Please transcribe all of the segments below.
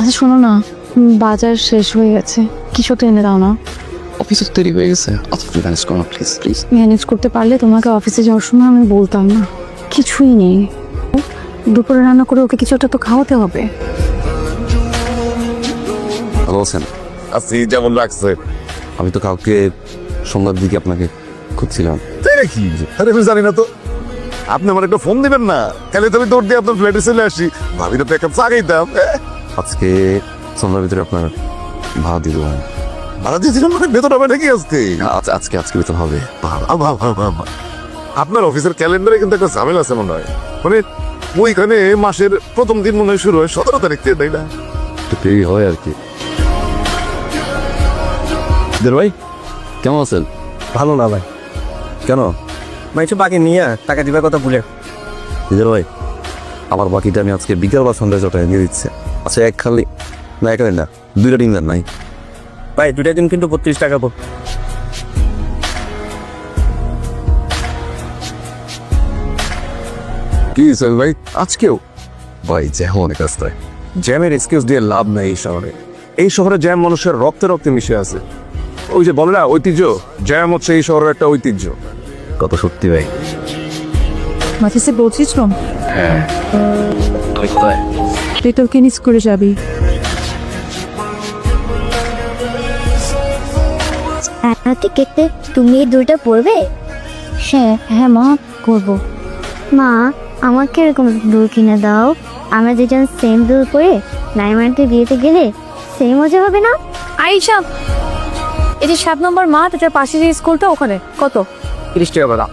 আচ্ছা শোনো না। বাজার শেষ হয়ে গেছে। কিছু তো এনে দাও না। অফিসে তো দেরি হয়ে গেছে। অত ম্যানেজ করো প্লিজ প্লিজ ম্যানেজ করতে পারলে তোমাকে অফিসে যাওয়ার সময় আমি বলতাম না। কিছুই নেই। দুপুরে রান্না করে ওকে কিছু একটা তো খাওয়াতে হবে। ভালো আছেন আছি যেমন রাখছে আমি তো কাউকে সন্ধ্যার দিকে আপনাকে খুঁজছিলাম। তাই নাকি? আরে আমি জানি না তো। আপনি আমার একটা ফোন দিবেন না? তাহলে তো আমি দৌড় দিয়ে আপনার ফ্ল্যাটে চলে আসি। ভাবি তো এক কাপ চা খাইতাম আজকে সন্ধ্যার ভিতরে আপনার ভাড়া দিয়ে দেবো। ভাড়া দিয়েছিলাম মানে বেতন হবে নাকি আজকে? আজ- আজকে আজকে বেতন হবে। বাবা, বাবা, বাবা। আপনার অফিসের ক্যালেন্ডারে কিন্তু একটা ঝামেলা আছে মনে হয়। মানে ওইখানে মাসের প্রথম দিন মনে হয় শুরু হয় সতেরো তারিখ থেকে তাই না? একটু দেরি হয় আর কি। ভাই কেমন আছেন? ভালো না ভাই। কেন? ভাই একটু বাকি নিয়ে টাকা দিবার কথা ভুলে ভাই আমার বাকিটা আমি আজকে বিকাল বা সন্ধ্যায় জটায় নিয়ে দিচ্ছে। আচ্ছা এক খালি না এখানে না দুইটা ডিম দেন নাই ভাই দুইটা দিন কিন্তু বত্রিশ টাকা পড় কি স্যার ভাই আজকেও? ভাই যেমন অনেক রাস্তায়। জ্যামের এক্সকিউজ দিয়ে লাভ নাই এই শহরে। এই শহরে জ্যাম মানুষের রক্তে রক্তে মিশে আছে। ওই যে বলে না ঐতিহ্য? জ্যাম হচ্ছে এই শহরের একটা ঐতিহ্য। কত সত্যি ভাই। মাথিসে বলছিস তুমি কোথায়? তুই তোর কিনিস করে যাবি। আনাতে কেটে তুমি এই দুইটা পড়বে? হ্যাঁ হ্যাঁ মা করব মা আমাকে এরকম দুল কিনে দাও। আমরা দুজন সেম দুল পরে নাইমানকে বিয়েতে গেলে সেম মজা হবে না? আইসা এই যে সাত নম্বর মাঠ এটার পাশে যে স্কুলটা ওখানে কত? তিরিশ টাকা ভাড়া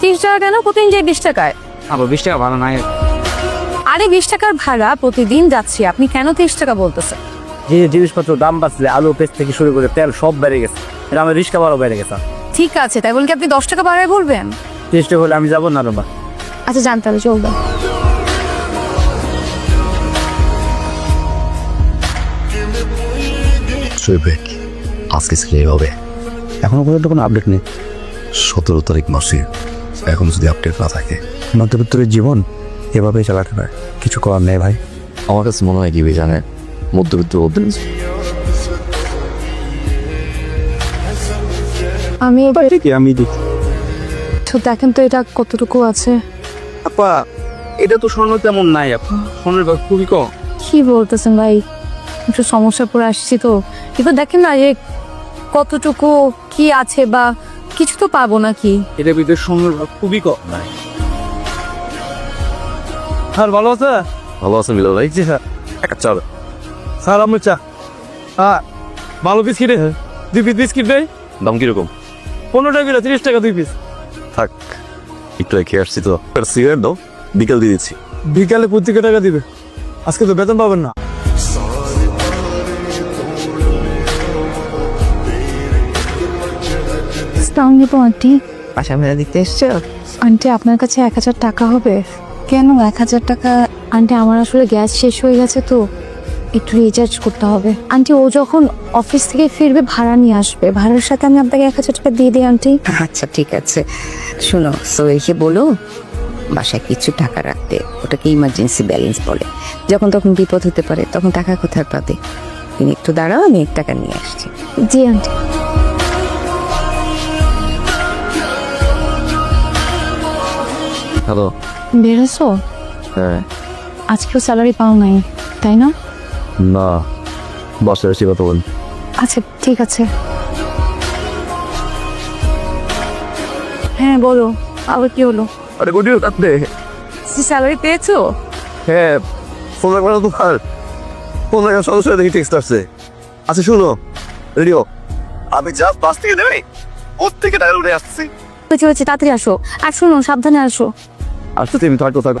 তিরিশ টাকা কেন? প্রতিদিন যে বিশ টাকায়। আবার বিশ টাকা ভাড়া নাই। আরে বিশ টাকার ভাড়া প্রতিদিন যাচ্ছি। আপনি কেন তিরিশ টাকা বলতেছেন? যে যে জিনিসপত্র দাম বাড়ছে আলু পেস্ট থেকে শুরু করে তেল সব বেড়ে গেছে। এটা আমার রিক্সা ভাড়াও বেড়ে গেছে। ঠিক আছে তাই বলে কি আপনি দশ টাকা বাড়ায় বলবেন? তিরিশ টাকা হলে আমি যাব না রোবা আচ্ছা জানতে হবে চলবে। আজকে স্ক্রিয়ে হবে এখনও পর্যন্ত কোনো আপডেট নেই? সতেরো তারিখ মাসে এখন যদি আপডেট না থাকে? মধ্যবিত্তের জীবন? এভাবেই চালাতে পারে কিছু করার নেই ভাই। আমার কাছে মনে হয় কি জানে মধ্যবিত্ত বলতেন আমি এবার কি? আমি দিচ্ছি তো দেখেন তো এটা কতটুকু আছে। আপা এটা তো স্বর্ণ তেমন নাই আপা। স্বর্ণের দাম খুবই কম। কি বলতেছেন ভাই? একটু সমস্যা পড়ে আসছি তো। এবার দেখেন না যে কতটুকু কি আছে বা কিছু তো পাবো নাকি। এটার ভিতরে স্বর্ণের ভাগ খুবই কম নাই। স্যার ভালো আছে? ভালো আছেন বিলাল ভাই? জি স্যার একটা চা স্যার আমার চা। হ্যাঁ ভালো বিস্কিট দুই পিস বিস্কিট দেয় দাম কীরকম? পনেরো টাকা কিলো তিরিশ টাকা দুই পিস থাক একটু খেয়ে আসছি তো। সিগারেট দাও বিকাল দিয়ে দিচ্ছি। বিকালে পত্রিকা টাকা দিবে। আজকে তো বেতন পাবেন না। আসসালামু আলাইকুম আন্টি ভাড়া দিতে এসছো? আন্টি আপনার কাছে এক হাজার টাকা হবে। কেন? এক হাজার টাকা? আন্টি আমার আসলে গ্যাস শেষ হয়ে গেছে তো। একটু রিচার্জ করতে হবে। আন্টি ও যখন অফিস থেকে ফিরবে ভাড়া নিয়ে আসবে। ভাড়ার সাথে আমি আপনাকে এক হাজার টাকা দিয়ে দিই আন্টি। আচ্ছা ঠিক আছে। শোনো সোহেলকে বলো বাসায় কিছু টাকা রাখতে ওটাকে ইমার্জেন্সি ব্যালেন্স বলে। যখন তখন বিপদ হতে পারে তখন টাকা কোথায় পাবে? তুমি একটু দাঁড়াও আমি এক টাকা নিয়ে আসছি। জি আন্টি। হ্যালো বেরোছো? হ্যাঁ। আজকেও স্যালারি পাও নাই তাই না? না বাসায় এসে কথা বল আচ্ছা ঠিক আছে। হ্যাঁ বলো আবার কি হলো? আরে গুডিও তাতে স্যালারি পেয়েছ? হ্যাঁ ফোন রাখবে না তোমার। ফোন রাখার সঙ্গে দেখি টেক্সট আসছে। আচ্ছা শুনো রেডিও। আমি জাস্ট বাস থেকে নেমে ওর থেকে টাকা উঠে আসছি হয়েছে হয়েছে তাড়াতাড়ি আসো। আর শুনো সাবধানে আসো। আসতে আমি থাকতো থাকো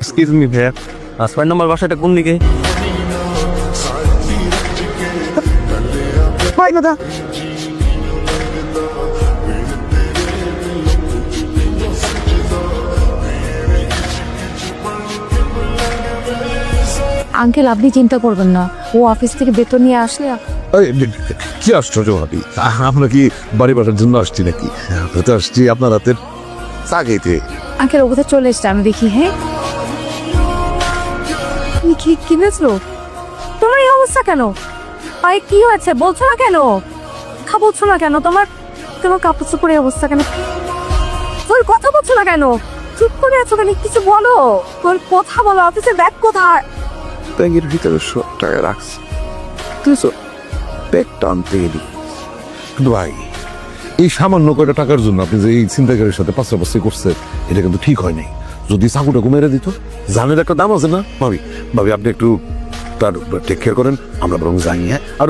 এক্সকিউজ মি ভাইয়া। ছয় নম্বর বাসাটা কোন দিকে? ভাই দাদা আঙ্কেল আপনি চিন্তা করবেন না। ও অফিস থেকে বেতন নিয়ে আসলে কি আশ্চর্য ভাবি? আমরা কি বাড়ি বাসার জন্য আসছি নাকি? আমরা তো আসছি আপনার হাতের চা খেতে। আঙ্কেল ওদের চলে এসছে? আমি দেখি হ্যাঁ? তুমি কি কি বেচলো তোমার এই অবস্থা কেন? পায়ে কি হয়েছে? বলছো না কেন? কথা বলছো না কেন? তোমার তোমার কাপড় চোপড়ের অবস্থা কেন? তোর কথা বলছো না কেন? চুপ করে আছো কেন? কিছু বলো। তোর কথা বলো অফিসের ব্যাগ কোথায়? ব্যাগের ভিতরে সব টাকা রাখছি। তুই ব্যাগ টানতে গেলি কিন্তু ভাই, এই সামান্য কয়টা টাকার জন্য আপনি যে এই চিন্তাকারীর সাথে পাশাপাশি করছেন এটা কিন্তু ঠিক হয় নাই। যদি চাকুটাকে মেরে দিত, জানের একটা দাম আছে না? ভাবি ভাবি, আপনি একটু তার টেক কেয়ার করেন, আমরা বরং যাই হ্যাঁ? আর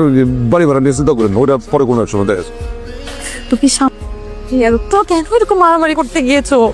বাড়ি ভাড়া নিয়ে চিন্তা করেন ওটা পরে কোনো সময় দেখা যাবে। তো কি সাম- তো কেন এরকম মারামারি করতে গিয়েছো?